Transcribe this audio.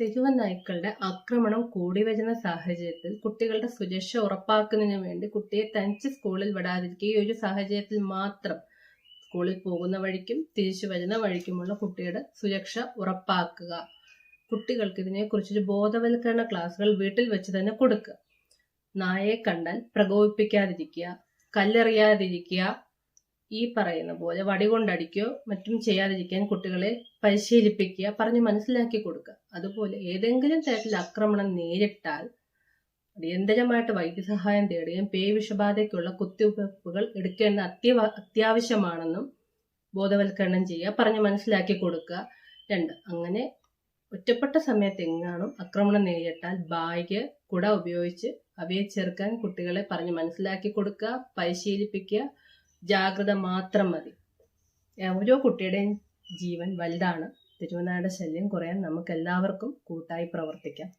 തെരുവ് ആക്രമണം കൂടി വരുന്ന സാഹചര്യത്തിൽ കുട്ടികളുടെ സുരക്ഷ ഉറപ്പാക്കുന്നതിന് വേണ്ടി കുട്ടിയെ തനിച്ച് സ്കൂളിൽ വിടാതിരിക്കുക. ഈ ഒരു സാഹചര്യത്തിൽ മാത്രം സ്കൂളിൽ പോകുന്ന വഴിക്കും തിരിച്ചു വരുന്ന വഴിക്കുമുള്ള കുട്ടിയുടെ സുരക്ഷ ഉറപ്പാക്കുക. കുട്ടികൾക്ക് ഇതിനെക്കുറിച്ചൊരു ബോധവൽക്കരണ ക്ലാസ്സുകൾ വീട്ടിൽ വെച്ച് തന്നെ കൊടുക്കുക. നായയെ കണ്ടാൽ പ്രകോപിപ്പിക്കാതിരിക്കുക കല്ലെറിയാതിരിക്കുക ഈ പറയുന്ന പോലെ വടി കൊണ്ടടിക്കുകയോ മറ്റും ചെയ്യാതിരിക്കാൻ കുട്ടികളെ പരിശീലിപ്പിക്കുക പറഞ്ഞ് മനസ്സിലാക്കി കൊടുക്കുക. അതുപോലെ ഏതെങ്കിലും തരത്തിൽ ആക്രമണം നേരിട്ടാൽ അടിയന്തരമായിട്ട് വൈദ്യസഹായം തേടുകയും പേ വിഷബാധയ്ക്കുള്ള കുത്തിവയ്പ്പുകൾ എടുക്കേണ്ട അത്യവ അത്യാവശ്യമാണെന്നും ബോധവൽക്കരണം ചെയ്യുക പറഞ്ഞ് മനസ്സിലാക്കി കൊടുക്കുക. രണ്ട് അങ്ങനെ ഒറ്റപ്പെട്ട സമയത്ത് എങ്ങാനും ആക്രമണം നേരിട്ടാൽ ബാഗ് കുട ഉപയോഗിച്ച് അവയെ ചെറുക്കാൻ കുട്ടികളെ പറഞ്ഞ് മനസ്സിലാക്കി കൊടുക്കുക പരിശീലിപ്പിക്കുക ജാഗ്രത മാത്രം മതി. ഓരോ കുട്ടിയുടെയും ജീവൻ വലുതാണ്. തിരുവനാട് ശല്യം കുറയാൻ നമുക്കെല്ലാവർക്കും കൂട്ടായി പ്രവർത്തിക്കാം.